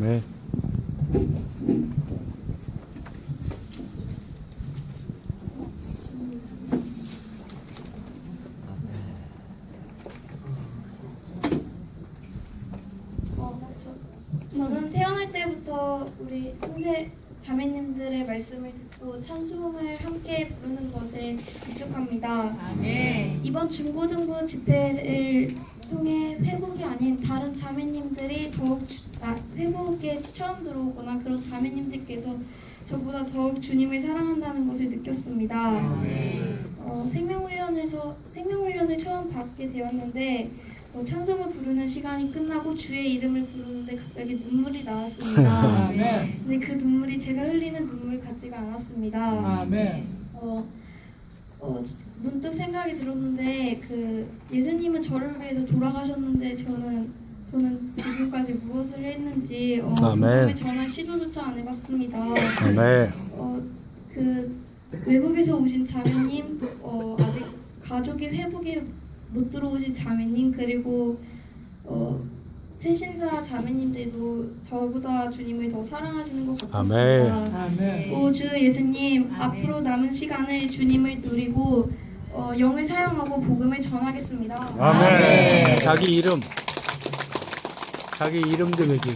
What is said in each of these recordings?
아멘. 어, 저, 저는 태어날 때부터 우리 형제 자매님들의 말씀을 듣고 찬송을 함께 부르는 것에 익숙합니다. 이번 중고등부 집회를 통해 회복이 아닌 다른 자매님들이 더욱 주- 아, 회복에 처음 들어오거나 그런 자매님들께서 저보다 더욱 주님을 사랑한다는 것을 느꼈습니다. 어, 생명훈련에서 생명훈련을 처음 받게 되었는데 어, 찬송을 부르는 시간이 끝나고 주의 이름을 부르는데 갑자기 눈물이 나왔습니다. 아멘. 근데 그 눈물이 제가 흘리는 눈물 같지가 않았습니다. 아멘. 어, 어, 문득 생각이 들었는데 그 예수님은 저를 위해서 돌아가셨는데 저는 저는 지금까지 무엇을 했는지 어, 아멘. 전할 시도조차 안 해봤습니다. 아멘. 어, 그 외국에서 오신 자매님, 어, 아직 가족이 회복에 못 들어오신 자매님, 그리고 어, 새신사 자매님들도 저보다 주님을 더 사랑하시는 것 같습니다. 아멘. 오, 주 예수님, 앞으로 남은 시간을 주님을 누리고 어, 영을 사용하고 복음을 전하겠습니다. 아멘. 자기 이름. 자기 이름 좀 얘기.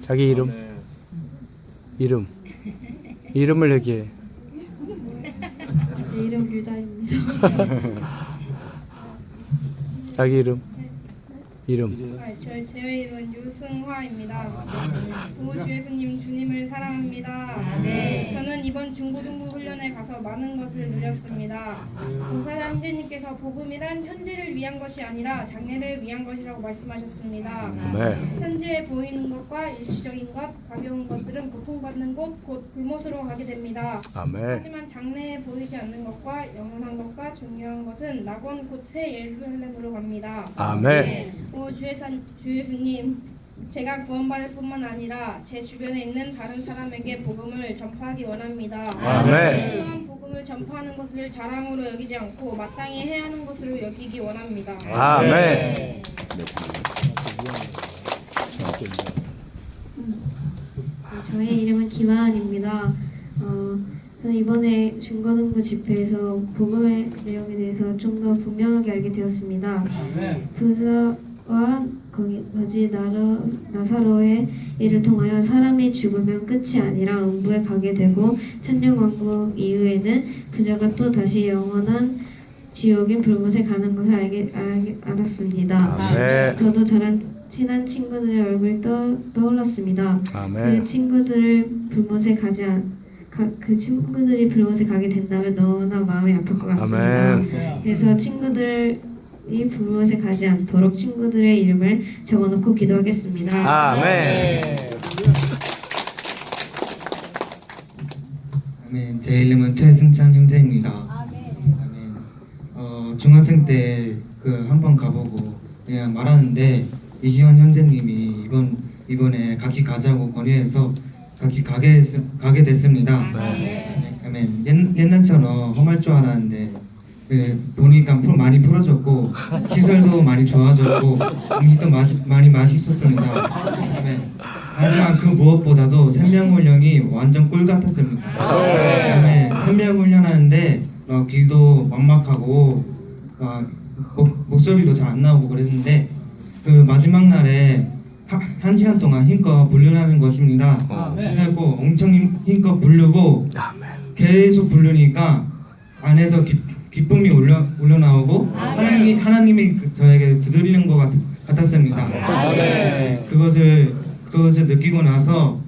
자기 이름. 이름. 이름을 얘기해. 제 이름 류다입니다. 자기 이름. 이름. 아, 저, 제 이름은 유승화입니다. 오, 주 예수님 주님을 사랑합니다. 저는 이번 중고등부 훈련에 가서 많은 것을 누렸습니다. 공사장 형제님께서 복음이란 현재를 위한 것이 아니라 장래를 위한 것이라고 말씀하셨습니다. 아멘. 현재에 보이는 것과 일시적인 것, 가벼운 것들은 고통받는 곳, 곧 불못으로 가게 됩니다. 아멘. 하지만 장래에 보이지 않는 것과 영원한 것과 중요한 것은 낙원 곧 새 예루살렘으로 갑니다. 아멘. 오, 주, 예수, 주 예수님, 제가 구원받을 뿐만 아니라 제 주변에 있는 다른 사람에게 복음을 전파하기 원합니다. 아멘. 또한 복음을 전파하는 것을 자랑으로 여기지 않고 마땅히 해야 하는 것으로 여기기 원합니다. 아멘. 네, 저의 이름은 김하은입니다. 어, 저는 이번에 중고등부 집회에서 복음의 내용에 대해서 좀 더 분명하게 알게 되었습니다. 아멘. 와 거기 거지 나로, 나사로의 일을 통하여 사람이 죽으면 끝이 아니라 음부에 가게 되고 천년왕국 이후에는 부자가 또 다시 영원한 지옥인 불못에 가는 것을 알게, 알게 알았습니다. 아멘. 저도 저랑 친한 친구들의 얼굴 떠, 떠올랐습니다. 그 아멘. 친구들을 불못에 가지 않, 가, 그 친구들이 불못에 가게 된다면 너무나 마음이 아플 것 같습니다. 아멘. 그래서 친구들 이 불못에 가지 않도록 친구들의 이름을 적어놓고 기도하겠습니다. 아멘. 아멘. 제 이름은 최승찬 형제입니다. 아멘. 어, 중학생 때 그 한 번 가보고 그냥 말하는데 이시원 형제님이 이번 이번에 같이 가자고 권유해서 같이 가게 했- 가게 됐습니다. 네, 아멘. 옛, 옛날처럼 험할 줄 알았는데 그 보니까 풀 많이 풀어졌고 시설도 많이 좋아졌고 음식도 마, 많이 맛있었습니다. 아멘. 하지만 그 무엇보다도 생명훈련이 완전 꿀 같았습니다. 아멘. 생명훈련 하는데 어, 길도 막막하고 어, 목, 목소리도 잘 안 나오고 그랬는데 그 마지막 날에 하- 한 시간 동안 힘껏 불륜하는 것입니다. 아멘. 그래고 엄청 힘, 힘껏 아멘. 계속 부르니까 안에서 기, 기쁨이 올려, 올려나오고 하나님이, 하나님이 그- 저에게 두드리는 것 같, 같았습니다. 그것을 그, 그것을 느끼고 나서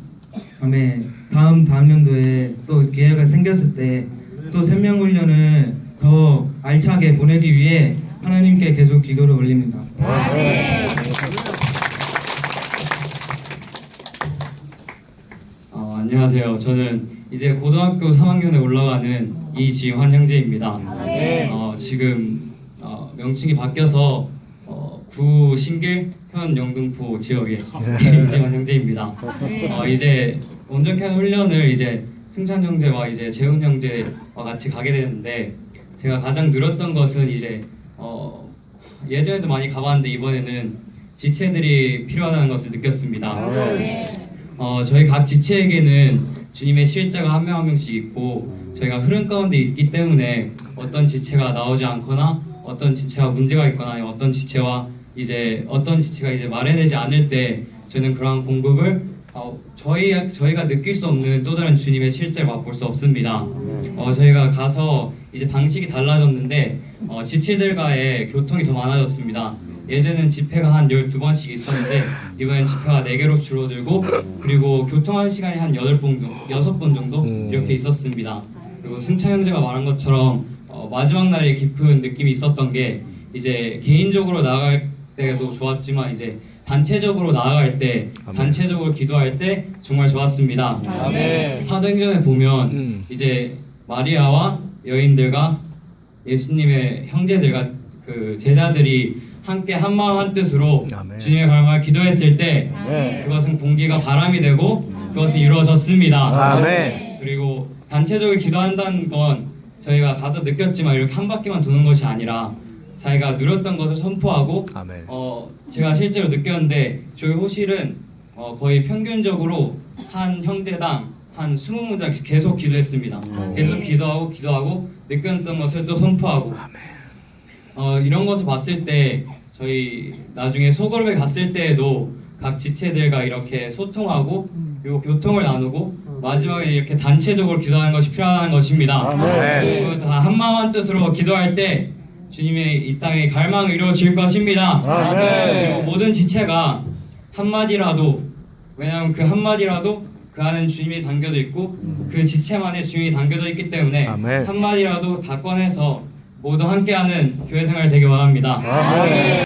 다음에 다음 다음 연도에 또 기회가 생겼을 때 또 생명 훈련을 더 알차게 보내기 위해 하나님께 계속 기도를 올립니다. 어, 안녕하세요. 저는 이제 고등학교 3학년에 올라가는 이지환 형제입니다. 어, 지금 어, 명칭이 바뀌어서 어, 구 신길 현 영등포 지역의 이지환 형제입니다. 어, 이제 원정캔 훈련을 이제 승찬 형제와 이제 재훈 형제와 같이 가게 되는데 제가 가장 늘었던 것은 이제 어, 예전에도 많이 가봤는데 이번에는 지체들이 필요하다는 것을 느꼈습니다. 어, 저희 각 지체에게는 주님의 실제가 한 명 한 명씩 있고 저희가 흐름 가운데 있기 때문에 어떤 지체가 나오지 않거나 어떤 지체가 문제가 있거나 어떤 지체와 이제 어떤 지체가 이제 마련되지 않을 때 저는 그러한 공급을 어, 저희 저희가 느낄 수 없는 또 다른 주님의 실제를 맛볼 수 없습니다. 어, 저희가 가서 이제 방식이 달라졌는데 어, 지체들과의 교통이 더 많아졌습니다. 예전엔 집회가 한 12번씩 있었는데 이번엔 집회가 4개로 줄어들고 그리고 교통하는 시간이 한 8번 정도, 6번 정도 음. 이렇게 있었습니다. 그리고 승찬 형제가 말한 것처럼 어, 마지막 날에 깊은 느낌이 있었던 게 이제 개인적으로 나아갈 때도 좋았지만 이제 단체적으로 나아갈 때 아멘. 단체적으로 기도할 때 정말 좋았습니다. 아멘. 사도행전에 보면 음. 이제 마리아와 여인들과 예수님의 형제들과 그 제자들이 함께 한 마음 한 뜻으로 아멘. 주님의 발말 기도했을 때 네. 그것은 공기가 바람이 되고 그것은 이루어졌습니다. 아멘. 그리고 단체적으로 기도한다는 건 저희가 가서 느꼈지만 이렇게 한 바퀴만 도는 것이 아니라 자기가 누렸던 것을 선포하고 아멘. 어 제가 실제로 느꼈는데 저희 호실은 어, 거의 평균적으로 한 형제당 한 20문장씩 계속 기도했습니다. 계속 기도하고 기도하고 느꼈던 것을 또 선포하고 어, 이런 것을 봤을 때 저희 나중에 소그룹에 갔을 때에도 각 지체들과 이렇게 소통하고 그리고 교통을 나누고 마지막에 이렇게 단체적으로 기도하는 것이 필요한 것입니다. 아멘. 그리고 다 한마음 한 뜻으로 기도할 때 주님의 이 땅에 갈망이 이루어질 것입니다. 그리고 모든 지체가 한마디라도 왜냐하면 그 한마디라도 그 안에 주님이 담겨져 있고 그 지체만에 주님이 담겨져 있기 때문에 아멘. 한마디라도 다 꺼내서 모두 함께하는 교회 생활 되길 원합니다. 아멘.